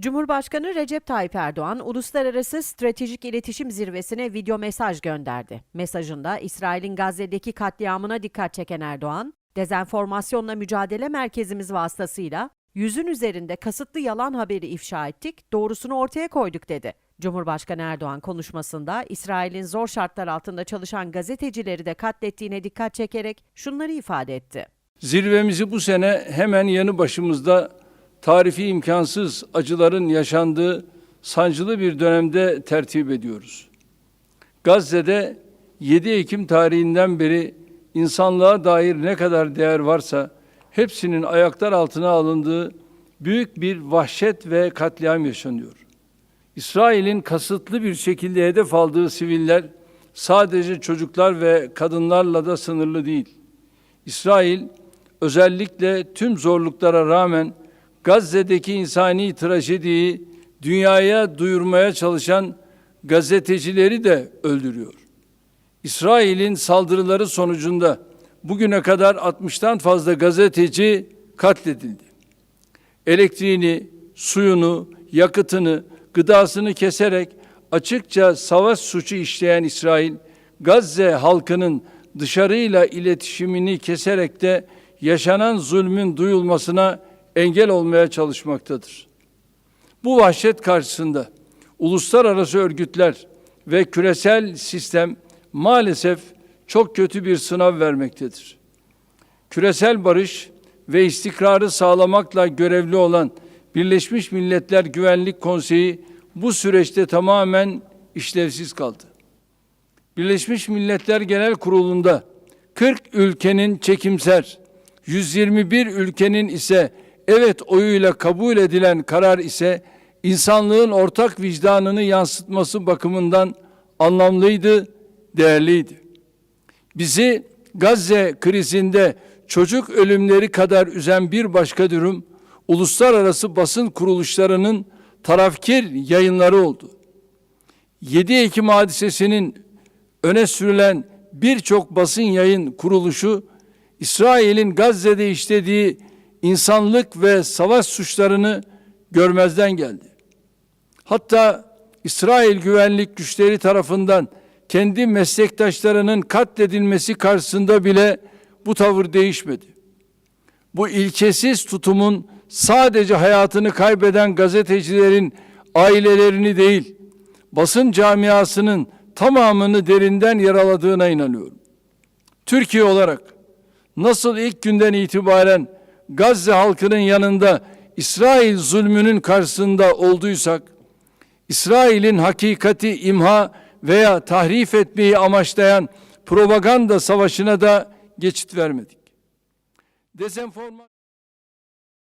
Cumhurbaşkanı Recep Tayyip Erdoğan, Uluslararası Stratejik İletişim Zirvesi'ne video mesaj gönderdi. Mesajında İsrail'in Gazze'deki katliamına dikkat çeken Erdoğan, dezenformasyonla mücadele merkezimiz vasıtasıyla yüzün üzerinde kasıtlı yalan haberi ifşa ettik, doğrusunu ortaya koyduk dedi. Cumhurbaşkanı Erdoğan konuşmasında İsrail'in zor şartlar altında çalışan gazetecileri de katlettiğine dikkat çekerek şunları ifade etti. Zirvemizi bu sene hemen yanı başımızda tarifi imkansız acıların yaşandığı sancılı bir dönemde tertip ediyoruz. Gazze'de 7 Ekim tarihinden beri insanlığa dair ne kadar değer varsa hepsinin ayaklar altına alındığı büyük bir vahşet ve katliam yaşanıyor. İsrail'in kasıtlı bir şekilde hedef aldığı siviller sadece çocuklar ve kadınlarla da sınırlı değil. İsrail özellikle tüm zorluklara rağmen Gazze'deki insani trajediyi dünyaya duyurmaya çalışan gazetecileri de öldürüyor. İsrail'in saldırıları sonucunda bugüne kadar 60'tan fazla gazeteci katledildi. Elektriğini, suyunu, yakıtını, gıdasını keserek açıkça savaş suçu işleyen İsrail, Gazze halkının dışarıyla iletişimini keserek de yaşanan zulmün duyulmasına engel olmaya çalışmaktadır. Bu vahşet karşısında uluslararası örgütler ve küresel sistem maalesef çok kötü bir sınav vermektedir. Küresel barış ve istikrarı sağlamakla görevli olan Birleşmiş Milletler Güvenlik Konseyi bu süreçte tamamen işlevsiz kaldı. Birleşmiş Milletler Genel Kurulu'nda 40 ülkenin çekimser, 121 ülkenin ise evet oyuyla kabul edilen karar ise insanlığın ortak vicdanını yansıtması bakımından anlamlıydı, değerliydi. Bizi Gazze krizinde çocuk ölümleri kadar üzen bir başka durum uluslararası basın kuruluşlarının tarafkir yayınları oldu. 7 Ekim hadisesinin öne sürülen birçok basın yayın kuruluşu İsrail'in Gazze'de işlediği insanlık ve savaş suçlarını görmezden geldi. Hatta İsrail güvenlik güçleri tarafından kendi meslektaşlarının katledilmesi karşısında bile bu tavır değişmedi. Bu ilkesiz tutumun sadece hayatını kaybeden gazetecilerin ailelerini değil, basın camiasının tamamını derinden yaraladığına inanıyorum. Türkiye olarak nasıl ilk günden itibaren Gazze halkının yanında İsrail zulmünün karşısında olduysak, İsrail'in hakikati imha veya tahrif etmeyi amaçlayan propaganda savaşına da geçit vermedik. Dezenforma